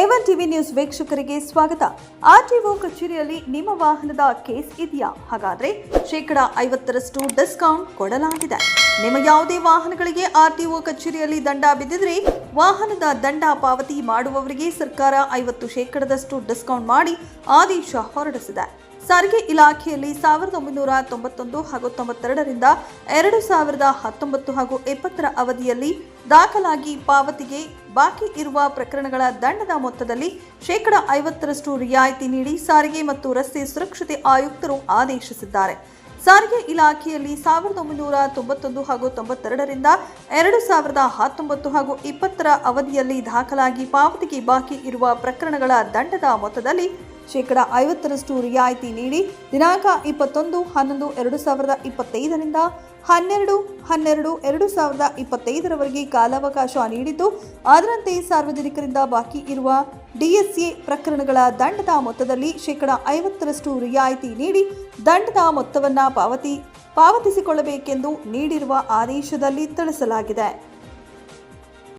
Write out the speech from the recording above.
A one TV news ವೀಕ್ಷಕರಿಗೆ ಸ್ವಾಗತ. RTO ಕಚೇರಿಯಲ್ಲಿ ನಿಮ್ಮ ವಾಹನದ ಕೇಸ್ ಇದೆಯಾ? ಹಾಗಾದ್ರೆ ಶೇಕಡ ಐವತ್ತರಷ್ಟು ಡಿಸ್ಕೌಂಟ್ ಕೊಡಲಾಗಿದೆ. ನಿಮ್ಮ ಯಾವುದೇ ವಾಹನಗಳಿಗೆ ಆರ್ಟಿಒ ಕಚೇರಿಯಲ್ಲಿ ದಂಡ ಬಿದ್ದಿದ್ರೆ ವಾಹನದ ದಂಡ ಪಾವತಿ ಮಾಡುವವರಿಗೆ ಸರ್ಕಾರ ಐವತ್ತು ಶೇಕಡದಷ್ಟು ಡಿಸ್ಕೌಂಟ್ ಮಾಡಿ ಆದೇಶ ಹೊರಡಿಸಿದೆ. ಸಾರಿಗೆ ಇಲಾಖೆಯಲ್ಲಿ ಸಾವಿರದ ಒಂಬೈನೂರ ತೊಂಬತ್ತೊಂದು ಹಾಗೂ ತೊಂಬತ್ತೆರಡರಿಂದ ಎರಡು ಸಾವಿರದ ಹತ್ತೊಂಬತ್ತು ಹಾಗೂ ಇಪ್ಪತ್ತರ ಅವಧಿಯಲ್ಲಿ ದಾಖಲಾಗಿ ಪಾವತಿಗೆ ಬಾಕಿ ಇರುವ ಪ್ರಕರಣಗಳ ದಂಡದ ಮೊತ್ತದಲ್ಲಿ ಶೇಕಡ ಐವತ್ತರಷ್ಟು ರಿಯಾಯಿತಿ ನೀಡಿ ಸಾರಿಗೆ ಮತ್ತು ರಸ್ತೆ ಸುರಕ್ಷತೆ ಆಯುಕ್ತರು ಆದೇಶಿಸಿದ್ದಾರೆ. ಸಾರಿಗೆ ಇಲಾಖೆಯಲ್ಲಿ ಸಾವಿರದ ಒಂಬೈನೂರ ತೊಂಬತ್ತೊಂದು ಹಾಗೂ ತೊಂಬತ್ತೆರಡರಿಂದ ಎರಡು ಸಾವಿರದ ಹತ್ತೊಂಬತ್ತು ಹಾಗೂ ಇಪ್ಪತ್ತರ ಅವಧಿಯಲ್ಲಿ ದಾಖಲಾಗಿ ಪಾವತಿಗೆ ಬಾಕಿ ಇರುವ ಪ್ರಕರಣಗಳ ದಂಡದ ಮೊತ್ತದಲ್ಲಿ ಶೇಕಡ ಐವತ್ತರಷ್ಟು ರಿಯಾಯಿತಿ ನೀಡಿ ದಿನಾಂಕ ಇಪ್ಪತ್ತೊಂದು, ಹನ್ನೊಂದು, ಎರಡು ಸಾವಿರದ ಇಪ್ಪತ್ತೈದರಿಂದ ಹನ್ನೆರಡು ಹನ್ನೆರಡು, ಎರಡು ಸಾವಿರದ ಇಪ್ಪತ್ತೈದರವರೆಗೆ ಕಾಲಾವಕಾಶ ನೀಡಿದ್ದು, ಅದರಂತೆ ಸಾರ್ವಜನಿಕರಿಂದ ಬಾಕಿ ಇರುವ ಡಿಎಸ್ಎ ಪ್ರಕರಣಗಳ ದಂಡದ ಮೊತ್ತದಲ್ಲಿ ಶೇಕಡ ಐವತ್ತರಷ್ಟು ರಿಯಾಯಿತಿ ನೀಡಿ ದಂಡದ ಮೊತ್ತವನ್ನು ಪಾವತಿ, ಪಾವತಿಸಿಕೊಳ್ಳಬೇಕೆಂದು ನೀಡಿರುವ ಆದೇಶದಲ್ಲಿ ತಿಳಿಸಲಾಗಿದೆ.